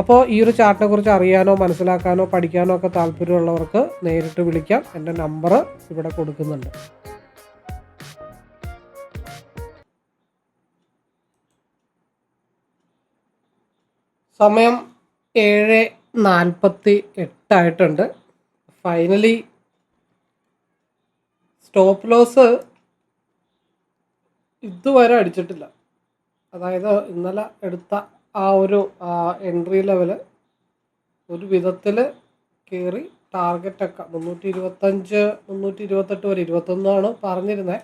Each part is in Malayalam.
അപ്പോൾ ഈ ഒരു ചാർട്ടിനെ കുറിച്ച് അറിയാനോ മനസ്സിലാക്കാനോ പഠിക്കാനോ ഒക്കെ താല്പര്യമുള്ളവർക്ക് നേരിട്ട് വിളിക്കാം. എന്റെ നമ്പർ ഇവിടെ കൊടുക്കുന്നുണ്ട്. സമയം ഏഴ് നാൽപ്പത്തി എട്ടായിട്ടുണ്ട്. ഫൈനലി സ്റ്റോപ്പ് ലോസ് ഇതുവരെ അടിച്ചിട്ടില്ല. അതായത് ഇന്നലെ എടുത്ത ആ ഒരു എൻട്രി ലെവൽ ഒരു വിധത്തിൽ കയറി ടാർഗറ്റൊക്കെ മുന്നൂറ്റി ഇരുപത്തഞ്ച് മുന്നൂറ്റി ഇരുപത്തെട്ട് വരെ ഇരുപത്തൊന്നാണ് പറഞ്ഞിരുന്നത്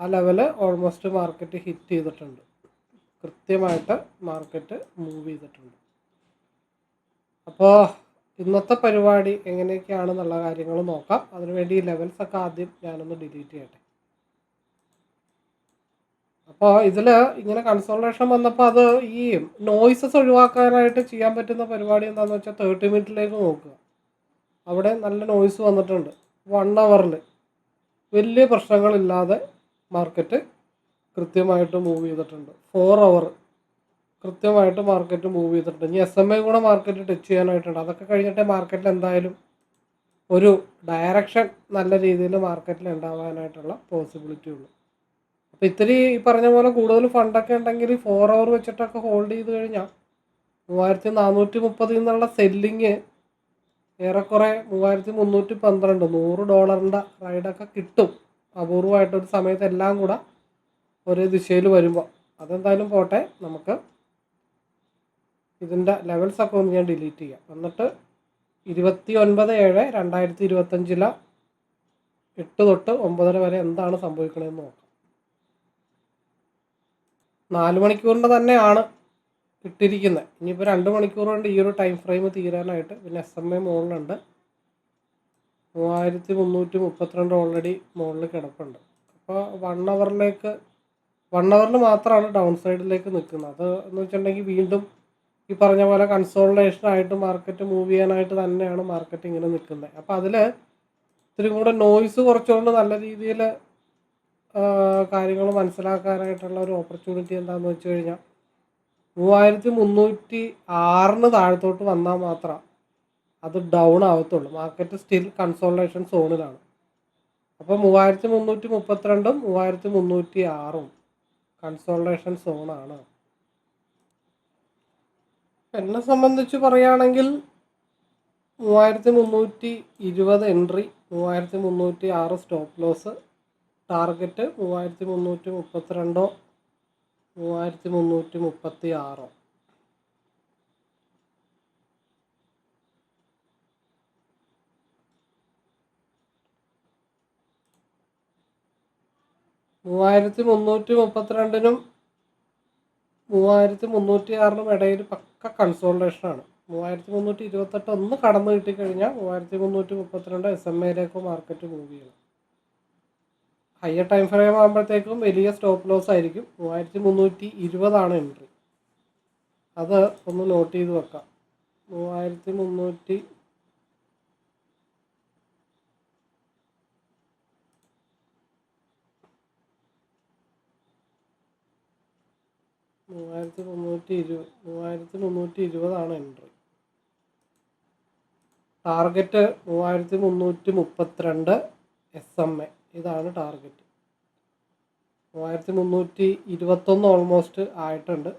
ആ ലെവൽ ഓൾമോസ്റ്റ് മാർക്കറ്റ് ഹിറ്റ് ചെയ്തിട്ടുണ്ട്. കൃത്യമായിട്ട് മാർക്കറ്റ് മൂവ് ചെയ്തിട്ടുണ്ട്. അപ്പോൾ ഇന്നത്തെ പരിപാടി എങ്ങനെയൊക്കെയാണെന്നുള്ള കാര്യങ്ങൾ നോക്കാം. അതിനുവേണ്ടി ഈ ലെവൽസ് ഒക്കെ ആദ്യം ഞാനൊന്ന് ഡിലീറ്റ് ചെയ്യട്ടെ. അപ്പോൾ ഇതിൽ ഇങ്ങനെ കൺസോൾട്ടേഷൻ വന്നപ്പോൾ അത് ഈ നോയ്സസ് ഒഴിവാക്കാനായിട്ട് ചെയ്യാൻ പറ്റുന്ന പരിപാടി എന്താണെന്ന് വെച്ചാൽ തേർട്ടി മിനിറ്റിലേക്ക് നോക്കുക. അവിടെ നല്ല നോയ്സ് വന്നിട്ടുണ്ട്. വൺ അവറിൽ വലിയ പ്രശ്നങ്ങളില്ലാതെ മാർക്കറ്റ് കൃത്യമായിട്ട് മൂവ് ചെയ്തിട്ടുണ്ട്. ഫോർ അവർ കൃത്യമായിട്ട് മാർക്കറ്റ് മൂവ് ചെയ്തിട്ടുണ്ട്. ഇനി എസ് എം ഐ കൂടെ മാർക്കറ്റ് ടച്ച് ചെയ്യാനായിട്ടുണ്ട്. അതൊക്കെ കഴിഞ്ഞിട്ട് മാർക്കറ്റിൽ എന്തായാലും ഒരു ഡയറക്ഷൻ നല്ല രീതിയിൽ മാർക്കറ്റിൽ ഉണ്ടാവാനായിട്ടുള്ള പോസിബിലിറ്റി ഉള്ളൂ. അപ്പോൾ ഇത്തിരി പറഞ്ഞ പോലെ കൂടുതൽ ഫണ്ടൊക്കെ ഉണ്ടെങ്കിൽ ഫോർ അവർ വെച്ചിട്ടൊക്കെ ഹോൾഡ് ചെയ്ത് കഴിഞ്ഞാൽ മൂവായിരത്തി നാനൂറ്റി മുപ്പതിൽ നിന്നുള്ള സെല്ലിങ് ഏറെക്കുറെ മൂവായിരത്തി മുന്നൂറ്റി പന്ത്രണ്ട് നൂറ് ഡോളറിന്റെ റൈഡൊക്കെ കിട്ടും. അപൂർവമായിട്ടൊരു സമയത്ത് എല്ലാം കൂടെ ഒരേ ദിശയിൽ വരുമ്പോൾ അതെന്തായാലും പോട്ടെ നമുക്ക് ഇതിന്റെ ലെവൽസൊക്കെ ഒന്ന് ഞാൻ ഡിലീറ്റ് ചെയ്യാം. എന്നിട്ട് ഇരുപത്തി ഒൻപത് ഏഴ് രണ്ടായിരത്തി ഇരുപത്തഞ്ചിലെ എട്ട് തൊട്ട് ഒമ്പതര വരെ എന്താണ് സംഭവിക്കണമെന്ന് നോക്കാം. നാല് മണിക്കൂറിന്റെ തന്നെയാണ് ഇട്ടിരിക്കുന്നത്. ഇനിയിപ്പോൾ രണ്ട് മണിക്കൂർ കൊണ്ട് ഈ ഒരു ടൈം ഫ്രെയിം തീരാനായിട്ട് പിന്നെ എസ് എം എ മുകളിലുണ്ട് മൂവായിരത്തി മുന്നൂറ്റി മുപ്പത്തിരണ്ട് ഓൾറെഡി മുകളിൽ കിടപ്പുണ്ട്. അപ്പോൾ വൺ അവറിലേക്ക് വൺ അവറിൽ മാത്രമാണ് ഡൗൺ സൈഡിലേക്ക് നിൽക്കുന്നത് അത് എന്ന് വെച്ചിട്ടുണ്ടെങ്കിൽ വീണ്ടും ഈ പറഞ്ഞ പോലെ കൺസോൾട്ടേഷൻ ആയിട്ട് മാർക്കറ്റ് മൂവ് ചെയ്യാനായിട്ട് തന്നെയാണ് മാർക്കറ്റ് ഇങ്ങനെ നിൽക്കുന്നത് അപ്പോൾ അതിൽ ഇത്തിരി കൂടെ നോയ്സ് കുറച്ചുകൊണ്ട് നല്ല രീതിയിൽ കാര്യങ്ങൾ മനസ്സിലാക്കാനായിട്ടുള്ള ഒരു ഓപ്പർച്യൂണിറ്റി എന്താണെന്ന് വെച്ച് കഴിഞ്ഞാൽ മൂവായിരത്തി മുന്നൂറ്റി ആറിന് താഴത്തോട്ട് വന്നാൽ മാത്രം അത് ഡൗൺ ആവത്തുള്ളൂ. മാർക്കറ്റ് സ്റ്റിൽ കൺസോൾട്ടേഷൻ സോണിലാണ് അപ്പോൾ മൂവായിരത്തി മുന്നൂറ്റി മുപ്പത്തിരണ്ടും മൂവായിരത്തി മുന്നൂറ്റി ആറും കൺസോൾട്ടേഷൻ സോണാണ് എന്നെ സംബന്ധിച്ച് പറയുകയാണെങ്കിൽ മൂവായിരത്തി മുന്നൂറ്റി ഇരുപത് എൻട്രി മൂവായിരത്തി മുന്നൂറ്റി ആറ് സ്റ്റോപ്പ് ലോസ് ടാർഗറ്റ് മൂവായിരത്തി മുന്നൂറ്റി മുപ്പത്തിരണ്ടോ മൂവായിരത്തി മുന്നൂറ്റി മുപ്പത്തി ആറോ മൂവായിരത്തി മുന്നൂറ്റി മുപ്പത്തിരണ്ടിനും മൂവായിരത്തി മുന്നൂറ്റി ആറിനും ഇടയിൽ പക്ക കൺസോൾട്ടേഷനാണ് മൂവായിരത്തി മുന്നൂറ്റി ഇരുപത്തെട്ട് ഒന്ന് കടന്നു കിട്ടിക്കഴിഞ്ഞാൽ മൂവായിരത്തി മുന്നൂറ്റി മുപ്പത്തിരണ്ട് എസ് എം എയിലേക്ക് മാർക്കറ്റ് മൂവ് ചെയ്യണം. ഹയർ ടൈം ഫ്രെയിം ആകുമ്പോഴത്തേക്കും വലിയ സ്റ്റോപ്പ് ലോസ് ആയിരിക്കും. മൂവായിരത്തി മുന്നൂറ്റി ഇരുപതാണ് എൻട്രി. അത് ഒന്ന് നോട്ട് ചെയ്ത് വെക്കാം. മൂവായിരത്തി മുന്നൂറ്റി മൂവായിരത്തി മുന്നൂറ്റി ഇരുപത് മൂവായിരത്തി മുന്നൂറ്റി ഇരുപതാണ് എൻട്രി. ടാർഗറ്റ് മൂവായിരത്തി മുന്നൂറ്റി മുപ്പത്തിരണ്ട് എസ് എം എ. ഇതാണ് ടാർഗറ്റ്. മൂവായിരത്തി മുന്നൂറ്റി ഇരുപത്തൊന്ന് ഓൾമോസ്റ്റ് ആയിട്ടുണ്ട്.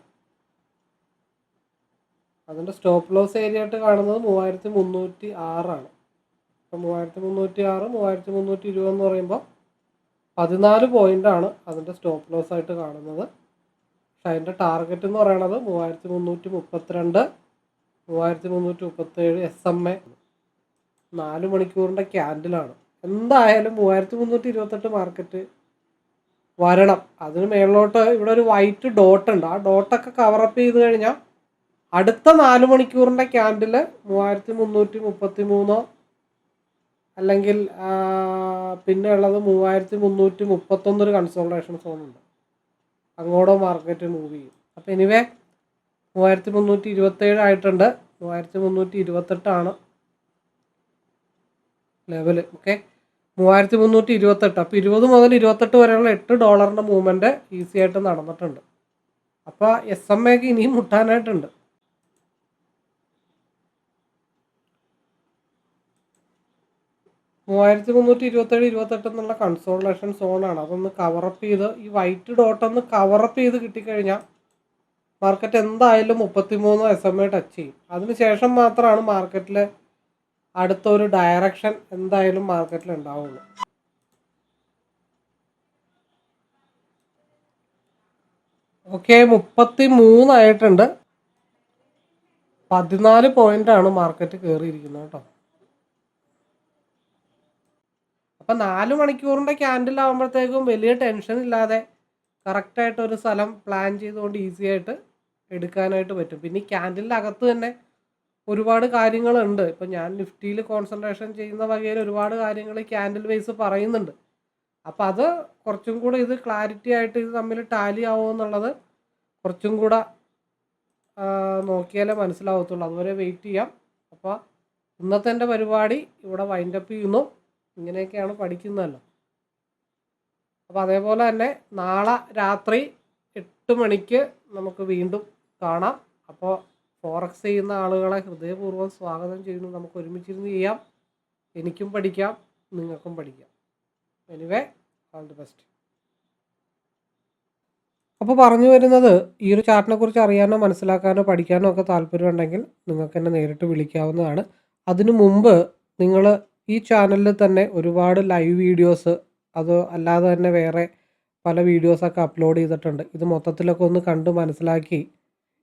അതിന്റെ സ്റ്റോപ്പ് ലോസ് ഏരിയ ആയിട്ട് കാണുന്നത് മൂവായിരത്തി മുന്നൂറ്റി ആറാണ് അപ്പം മൂവായിരത്തി മുന്നൂറ്റി ആറ് മൂവായിരത്തി മുന്നൂറ്റി ഇരുപത് എന്ന് പറയുമ്പോൾ പതിനാല് പോയിന്റാണ് അതിന്റെ സ്റ്റോപ്പ് ലോസ് ആയിട്ട് കാണുന്നത്. പക്ഷെ അതിന്റെ ടാർഗറ്റ് എന്ന് പറയുന്നത് മൂവായിരത്തി മുന്നൂറ്റി മുപ്പത്തിരണ്ട് മൂവായിരത്തി മുന്നൂറ്റി മുപ്പത്തേഴ് എസ് എം എ നാല് മണിക്കൂറിന്റെ ക്യാൻഡിലാണ് എന്തായാലും മൂവായിരത്തി മുന്നൂറ്റി ഇരുപത്തെട്ട് മാർക്കറ്റ് വരണം. അതിന് മേളിലോട്ട് ഇവിടെ ഒരു വൈറ്റ് ഡോട്ട് ഉണ്ട്. ആ ഡോട്ടൊക്കെ കവറപ്പ് ചെയ്ത് കഴിഞ്ഞാൽ അടുത്ത നാല് മണിക്കൂറിന്റെ ക്യാൻഡിൽ മൂവായിരത്തി മുന്നൂറ്റി മുപ്പത്തി മൂന്നോ അല്ലെങ്കിൽ പിന്നെ ഉള്ളത് മൂവായിരത്തി മുന്നൂറ്റി മുപ്പത്തൊന്നൊരു കൺസോൾട്ടേഷൻ സോണുണ്ട് അങ്ങോട്ടോ മാർക്കറ്റ് മൂവ് ചെയ്യും. അപ്പോൾ എനിവേ മൂവായിരത്തി മുന്നൂറ്റി ഇരുപത്തേഴ് ആയിട്ടുണ്ട്. മൂവായിരത്തി മുന്നൂറ്റി ഇരുപത്തെട്ടാണ് ലെവൽ ഓക്കെ മൂവായിരത്തി മുന്നൂറ്റി ഇരുപത്തെട്ട് അപ്പോൾ ഇരുപത് മുതൽ ഇരുപത്തെട്ട് വരെയുള്ള എട്ട് ഡോളറിന്റെ മൂവ്മെന്റ് ഈസി ആയിട്ട് നടന്നിട്ടുണ്ട്. അപ്പോൾ എസ് എം എക്ക് ഇനിയും മുട്ടാനായിട്ടുണ്ട്. മൂവായിരത്തി മുന്നൂറ്റി ഇരുപത്തേഴ് ഇരുപത്തെട്ട് എന്നുള്ള കൺസോളേഷൻ സോണാണ് അതൊന്ന് കവറപ്പ് ചെയ്ത് ഈ വൈറ്റ് ഡോട്ട് ഒന്ന് കവറപ്പ് ചെയ്ത് കിട്ടിക്കഴിഞ്ഞാൽ മാർക്കറ്റ് എന്തായാലും മുപ്പത്തിമൂന്ന് എസ് എം എ ടച്ച് ചെയ്യും. അതിനുശേഷം മാത്രമാണ് മാർക്കറ്റിൽ അടുത്ത ഒരു ഡയറക്ഷൻ എന്തായാലും മാർക്കറ്റിൽ ഉണ്ടാവുള്ളൂ. ഓക്കെ മുപ്പത്തി മൂന്നായിട്ടുണ്ട് പതിനാല് ആണ് മാർക്കറ്റ് കയറിയിരിക്കുന്നത് കേട്ടോ അപ്പം നാല് മണിക്കൂറിന്റെ ക്യാൻഡിൽ ആകുമ്പോഴത്തേക്കും വലിയ ടെൻഷൻ ഇല്ലാതെ കറക്റ്റായിട്ട് ഒരു സ്ഥലം പ്ലാൻ ചെയ്തുകൊണ്ട് ഈസി ആയിട്ട് എടുക്കാനായിട്ട് പറ്റും. പിന്നെ ഈ ക്യാൻഡിലിന്റെ അകത്ത് തന്നെ ഒരുപാട് കാര്യങ്ങളുണ്ട്. ഇപ്പം ഞാൻ നിഫ്റ്റിയിൽ കോൺസെൻട്രേഷൻ ചെയ്യുന്ന വകയിൽ ഒരുപാട് കാര്യങ്ങൾ ക്യാൻഡിൽ വൈസ് പറയുന്നുണ്ട്. അപ്പം അത് കുറച്ചും കൂടെ ഇത് ക്ലാരിറ്റി ആയിട്ട് ഇത് തമ്മിൽ ടാലി ആവുമോ എന്നുള്ളത് കുറച്ചും കൂടെ നോക്കിയാലേ മനസ്സിലാവത്തുള്ളൂ. അതുവരെ വെയിറ്റ് ചെയ്യാം. അപ്പോൾ ഇന്നത്തെ എന്റെ പരിപാടി ഇവിടെ വൈൻഡപ്പ് ചെയ്യുന്നു. ഇങ്ങനെയൊക്കെയാണ് പഠിക്കുന്നതല്ലോ. അപ്പോൾ അതേപോലെ തന്നെ നാളെ രാത്രി എട്ട് മണിക്ക് നമുക്ക് വീണ്ടും കാണാം. അപ്പോൾ ഫോറക്സ് ചെയ്യുന്ന ആളുകളെ ഹൃദയപൂർവം സ്വാഗതം ചെയ്യുന്നു. നമുക്ക് ഒരുമിച്ചിരുന്ന് ചെയ്യാം. എനിക്കും പഠിക്കാം. നിങ്ങൾക്കും പഠിക്കാം. എനിവേ ഓൾ ദി ബെസ്റ്റ് അപ്പോൾ പറഞ്ഞു വരുന്നത് ഈ ഒരു ചാർട്ടിനെ കുറിച്ച് അറിയാനോ മനസ്സിലാക്കാനോ പഠിക്കാനോ ഒക്കെ താല്പര്യമുണ്ടെങ്കിൽ നിങ്ങൾക്ക് എന്നെ നേരിട്ട് വിളിക്കാവുന്നതാണ്. അതിനു മുമ്പ് നിങ്ങൾ ഈ ചാനലിൽ തന്നെ ഒരുപാട് ലൈവ് വീഡിയോസ് അത് അല്ലാതെ തന്നെ വേറെ പല വീഡിയോസൊക്കെ അപ്ലോഡ് ചെയ്തിട്ടുണ്ട്. ഇത് മൊത്തത്തിലൊക്കെ ഒന്ന് കണ്ട് മനസ്സിലാക്കി